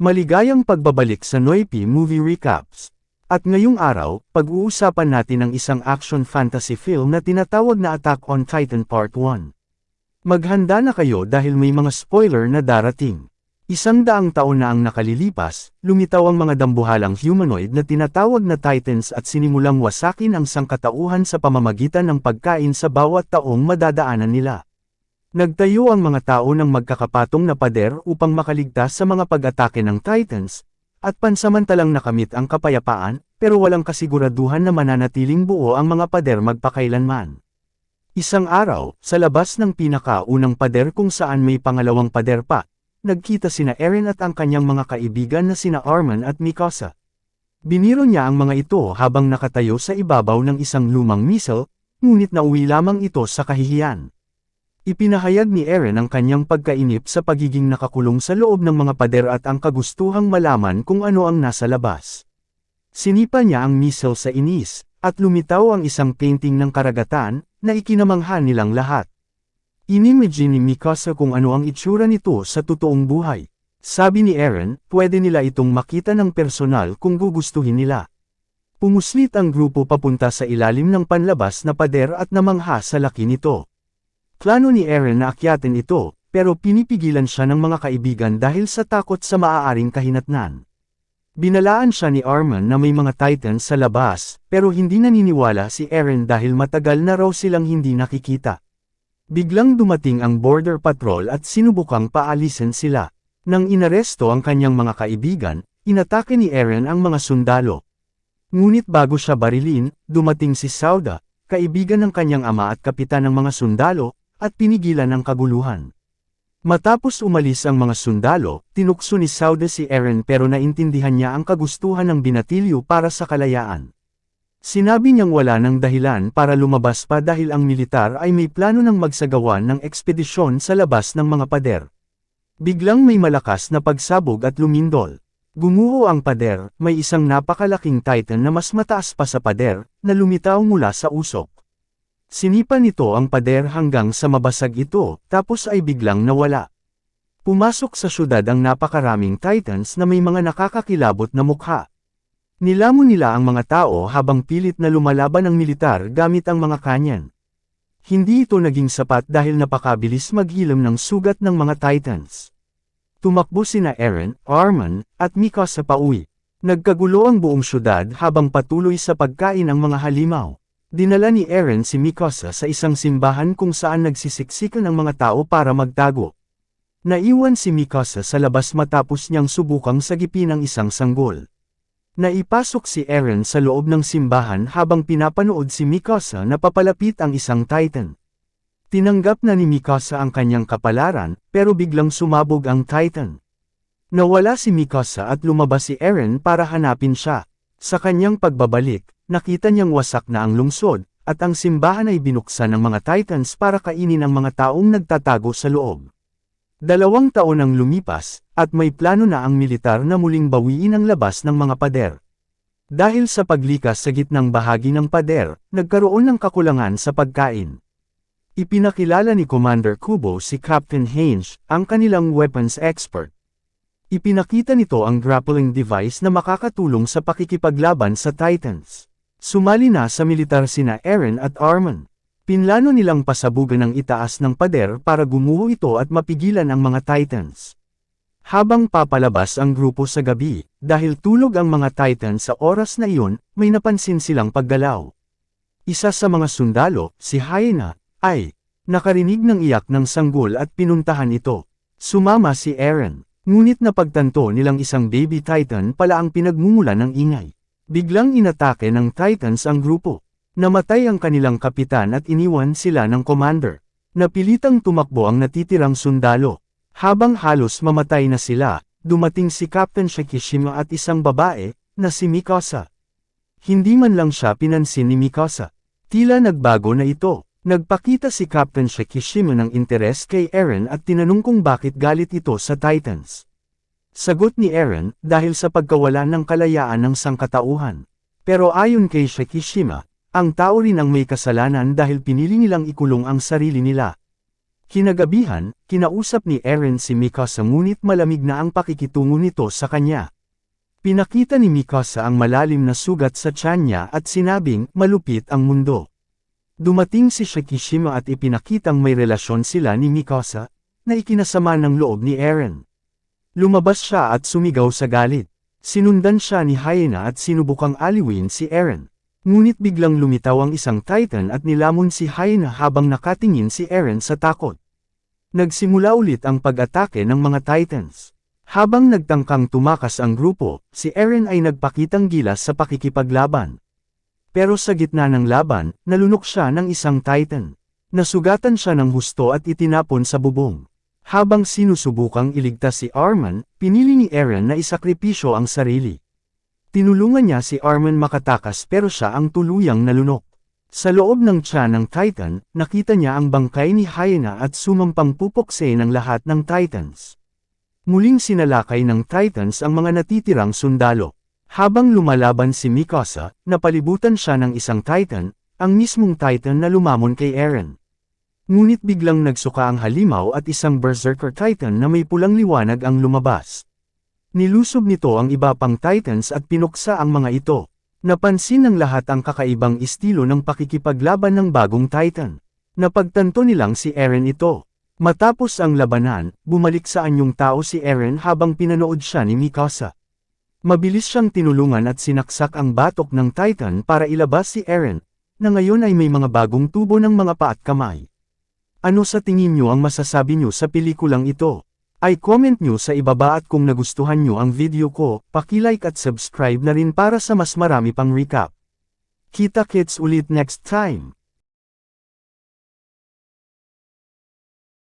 Maligayang pagbabalik sa Noipi Movie Recaps. At ngayong araw, pag-uusapan natin ang isang action fantasy film na tinatawag na Attack on Titan Part 1. Maghanda na kayo dahil may mga spoiler na darating. Isang daang taon na ang nakalilipas, lumitaw ang mga dambuhalang humanoid na tinatawag na Titans at sinimulang wasakin ang sangkatauhan sa pamamagitan ng pagkain sa bawat taong madadaanan nila. Nagtayo ang mga tao ng magkakapatong na pader upang makaligtas sa mga pag-atake ng Titans, at pansamantalang nakamit ang kapayapaan, pero walang kasiguraduhan na mananatiling buo ang mga pader magpakailanman. Isang araw, sa labas ng pinakaunang pader kung saan may pangalawang pader pa, nagkita sina Eren at ang kanyang mga kaibigan na sina Arman at Mikasa. Biniro niya ang mga ito habang nakatayo sa ibabaw ng isang lumang missile, ngunit nauwi lamang ito sa kahihiyan. Ipinahayag ni Eren ang kanyang pagkainip sa pagiging nakakulong sa loob ng mga pader at ang kagustuhang malaman kung ano ang nasa labas. Sinipa niya ang missile sa inis, at lumitaw ang isang painting ng karagatan, na ikinamangha nilang lahat. Inimagine ni Mikasa kung ano ang itsura nito sa totoong buhay. Sabi ni Eren, pwede nila itong makita ng personal kung gugustuhin nila. Pumuslit ang grupo papunta sa ilalim ng panlabas na pader at namangha sa laki nito. Plano ni Eren na akyatin ito, pero pinipigilan siya ng mga kaibigan dahil sa takot sa maaaring kahinatnan. Binalaan siya ni Arman na may mga titans sa labas, pero hindi naniniwala si Eren dahil matagal na raw silang hindi nakikita. Biglang dumating ang border patrol at sinubukang paalisin sila. Nang inaresto ang kanyang mga kaibigan, inatake ni Eren ang mga sundalo. Ngunit bago siya barilin, dumating si Sauda, kaibigan ng kanyang ama at kapitan ng mga sundalo, at pinigilan ang kaguluhan. Matapos umalis ang mga sundalo, tinukso ni Sauda si Eren pero naintindihan niya ang kagustuhan ng binatilyo para sa kalayaan. Sinabi niyang wala ng dahilan para lumabas pa dahil ang militar ay may plano ng magsagawa ng ekspedisyon sa labas ng mga pader. Biglang may malakas na pagsabog at lumindol. Gumuho ang pader, may isang napakalaking titan na mas mataas pa sa pader, na lumitaw mula sa usok. Sinipa nito ang pader hanggang sa mabasag ito, tapos ay biglang nawala. Pumasok sa syudad ang napakaraming titans na may mga nakakakilabot na mukha. Nilamon nila ang mga tao habang pilit na lumalaban ang militar gamit ang mga kanyan. Hindi ito naging sapat dahil napakabilis maghilam ng sugat ng mga titans. Tumakbo sina Eren, Arman, at Mika sa pauwi. Nagkagulo ang buong syudad habang patuloy sa pagkain ang mga halimaw. Dinala ni Eren si Mikasa sa isang simbahan kung saan nagsisiksikan ang mga tao para magtago. Naiwan si Mikasa sa labas matapos niyang subukang sagipin ang isang sanggol. Naipasok si Eren sa loob ng simbahan habang pinapanood si Mikasa na papalapit ang isang titan. Tinanggap na ni Mikasa ang kanyang kapalaran, pero biglang sumabog ang titan. Nawala si Mikasa at lumabas si Eren para hanapin siya. Sa kanyang pagbabalik, nakita niyang wasak na ang lungsod, at ang simbahan ay binuksan ng mga titans para kainin ang mga taong nagtatago sa loob. Dalawang taon ang lumipas, at may plano na ang militar na muling bawiin ang labas ng mga pader. Dahil sa paglikas sa gitnang bahagi ng pader, nagkaroon ng kakulangan sa pagkain. Ipinakilala ni Commander Kubo si Captain Hange, ang kanilang weapons expert. Ipinakita nito ang grappling device na makakatulong sa pakikipaglaban sa Titans. Sumali na sa militar sina Eren at Arman. Pinlano nilang pasabugan ng itaas ng pader para gumuho ito at mapigilan ang mga titans. Habang papalabas ang grupo sa gabi, dahil tulog ang mga titans sa oras na iyon, may napansin silang paggalaw. Isa sa mga sundalo, si Hyena, ay, nakarinig ng iyak ng sanggol at pinuntahan ito. Sumama si Eren, ngunit napagtanto nilang isang baby titan pala ang pinagmumula ng ingay. Biglang inatake ng titans ang grupo. Namatay ang kanilang kapitan at iniwan sila ng commander. Napilitang tumakbo ang natitirang sundalo. Habang halos mamatay na sila, dumating si Captain Shikishima at isang babae, na si Mikasa. Hindi man lang siya pinansin ni Mikasa. Tila nagbago na ito. Nagpakita si Captain Shikishima ng interes kay Eren at tinanong kung bakit galit ito sa Titans. Sagot ni Eren, dahil sa pagkawala ng kalayaan ng sangkatauhan. Pero ayon kay Shikishima, ang tao rin ang may kasalanan dahil pinili nilang ikulong ang sarili nila. Kinagabihan, kinausap ni Eren si Mikasa ngunit malamig na ang pakikitungo nito sa kanya. Pinakita ni Mikasa ang malalim na sugat sa tiyan niya at sinabing, malupit ang mundo. Dumating si Shikishima at ipinakitang may relasyon sila ni Mikasa, na ikinasama ng loob ni Eren. Lumabas siya at sumigaw sa galit. Sinundan siya ni Hyena at sinubukang aliwin si Eren. Ngunit biglang lumitaw ang isang Titan at nilamon si Hyena habang nakatingin si Eren sa takot. Nagsimula ulit ang pag-atake ng mga Titans. Habang nagtangkang tumakas ang grupo, si Eren ay nagpakitang gilas sa pakikipaglaban. Pero sa gitna ng laban, nalunok siya ng isang Titan. Nasugatan siya ng husto at itinapon sa bubong. Habang sinusubukang iligtas si Arman, pinili ni Eren na isakripisyo ang sarili. Tinulungan niya si Arman makatakas pero siya ang tuluyang nalunok. Sa loob ng tiyan ng Titan, nakita niya ang bangkay ni Hyena at sumampang pupukse ng lahat ng Titans. Muling sinalakay ng Titans ang mga natitirang sundalo. Habang lumalaban si Mikasa, napalibutan siya ng isang Titan, ang mismong Titan na lumamon kay Eren. Ngunit biglang nagsuka ang halimaw at isang Berserker Titan na may pulang liwanag ang lumabas. Nilusob nito ang iba pang Titans at pinuksa ang mga ito. Napansin ng lahat ang kakaibang estilo ng pakikipaglaban ng bagong Titan. Napagtanto nilang si Eren ito. Matapos ang labanan, bumalik sa anyong tao si Eren habang pinanood siya ni Mikasa. Mabilis siyang tinulungan at sinaksak ang batok ng Titan para ilabas si Eren, na ngayon ay may mga bagong tubo ng mga pa at kamay. Ano sa tingin niyo ang masasabi niyo sa pelikulang ito? Ay comment nyo sa ibaba at kung nagustuhan nyo ang video ko, pakilike at subscribe na rin para sa mas marami pang recap. Kita kits ulit next time!